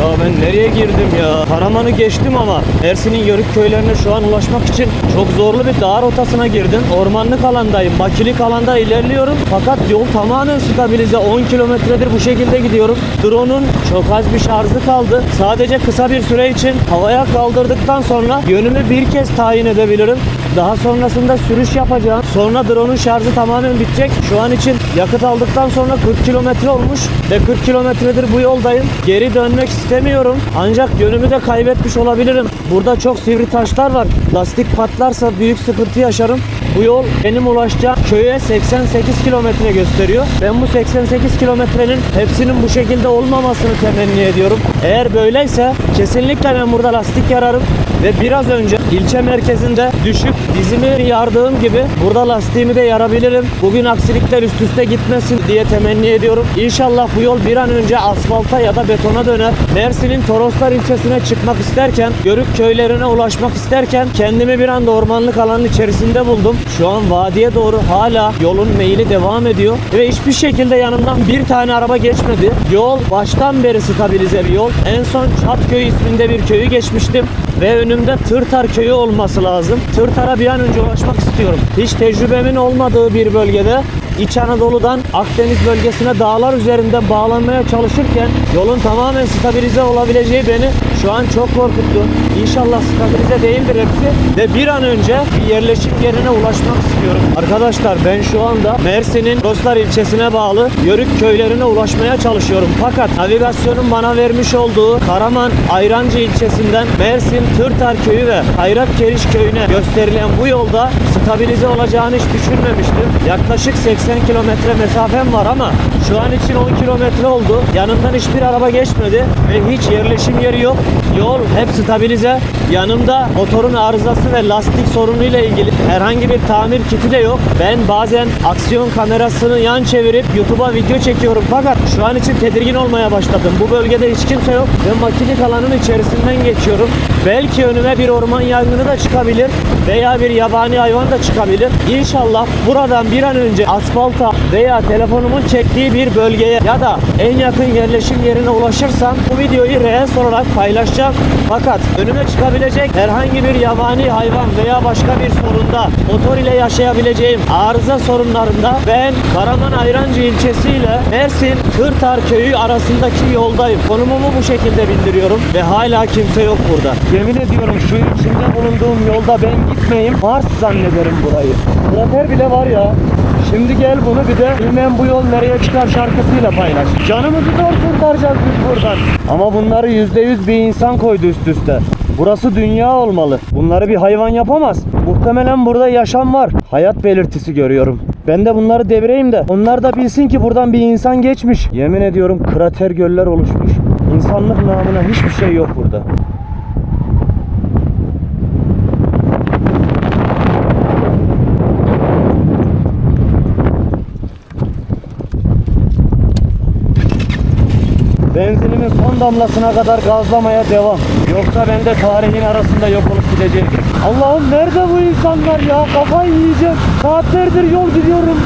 Ya ben nereye girdim ya? Karaman'ı geçtim ama Mersin'in Yörük köylerine şu an ulaşmak için çok zorlu bir dağ rotasına girdim. Ormanlık alandayım, makilik alanda ilerliyorum. Fakat yol tamamen stabilize. 10 kilometredir bu şekilde gidiyorum. Drone'un çok az bir şarjı kaldı. Sadece kısa bir süre için havaya kaldırdıktan sonra yönümü bir kez tayin edebilirim. Daha sonrasında sürüş yapacağım. Sonra drone'un şarjı tamamen bitecek. Şu an için yakıt aldıktan sonra 40 kilometre olmuş ve 40 kilometredir bu yoldayım. Geri dönmek istemiyorum. Ancak yönümü de kaybetmiş olabilirim. Burada çok sivri taşlar var. Lastik patlarsa büyük sıkıntı yaşarım. Bu yol benim ulaşacağım köye 88 kilometre gösteriyor. Ben bu 88 kilometrenin hepsinin bu şekilde olmamasını temenni ediyorum. Eğer böyleyse kesinlikle ben burada lastik yararım ve biraz önce ilçe merkezinde düşüp dizimi yardığım gibi burada lastiğimi de yarabilirim. Bugün aksilikler üst üste gitmesin diye temenni ediyorum. İnşallah bu yol bir an önce asfalta ya da betona döner. Mersin'in Toroslar ilçesine çıkmak isterken, Görük köylerine ulaşmak isterken kendimi bir anda ormanlık alanın içerisinde buldum. Şu an vadiye doğru hala yolun meyili devam ediyor ve hiçbir şekilde yanımdan bir tane araba geçmedi. Yol baştan beri stabilize bir yol. En son Çatköy isminde bir köyü geçmiştim ve önümde Tırtar köyü olması lazım. Tırtar'a bir an önce ulaşmak istiyorum. Hiç tecrübemin olmadığı bir bölgede İç Anadolu'dan Akdeniz bölgesine dağlar üzerinden bağlanmaya çalışırken yolun tamamen stabilize olabileceği beni şu an çok korkuttu. İnşallah stabilize değildir hepsi ve bir an önce bir yerleşim yerine ulaşmak istiyorum. Arkadaşlar ben şu anda Mersin'in Roslar ilçesine bağlı Yörük köylerine ulaşmaya çalışıyorum. Fakat navigasyonun bana vermiş olduğu Karaman Ayrancı ilçesinden Mersin Tırtar köyü ve Hayrat Keriş köyüne gösterilen bu yolda stabilize olacağını hiç düşünmemiştim. Yaklaşık 80 kilometre mesafem var ama şu an için 10 kilometre oldu. Yanımdan hiçbir araba geçmedi ve hiç yerleşim yeri yok. Yol hep stabilize. Yanımda motorun arızası ve lastik sorunuyla ilgili herhangi bir tamir kiti de yok. Ben bazen aksiyon kamerasını yan çevirip YouTube'a video çekiyorum fakat şu an için tedirgin olmaya başladım. Bu bölgede hiç kimse yok ve makinik alanın içerisinden geçiyorum. Belki önüme bir orman yangını da çıkabilir veya bir yabani hayvan da çıkabilir. İnşallah buradan bir an önce asfalta veya telefonumun çektiği bir bölgeye ya da en yakın yerleşim yerine ulaşırsam bu videoyu reels olarak paylaşacağım. Fakat önüme çıkabilecek herhangi bir yabani hayvan veya başka bir sorunda motor ile yaşayabileceğim arıza sorunlarında ben Karaman Ayrancı ilçesi ile Mersin Kırtar köyü arasındaki yoldayım. Konumumu bu şekilde bildiriyorum ve hala kimse yok burada. Yemin ediyorum şu içinde bulunduğum yolda ben gitmeyeyim Mars zannederim burayı. Krater bile var ya. Şimdi gel bunu bir de bilmem bu yol nereye çıkar şarkısıyla paylaş. Canımızı zor kurtaracağız biz buradan. Ama bunları yüzde yüz bir insan koydu üst üste. Burası dünya olmalı. Bunları bir hayvan yapamaz. Muhtemelen burada yaşam var. Hayat belirtisi görüyorum. Ben de bunları devireyim de onlar da bilsin ki buradan bir insan geçmiş. Yemin ediyorum krater göller oluşmuş. İnsanlık namına hiçbir şey yok burada. Benzinimin son damlasına kadar gazlamaya devam. Yoksa ben de tarihin arasında yok olup gideceğim. Allah'ım nerede bu insanlar ya? Kafayı yiyeceğim. Saatlerdir yol gidiyorum.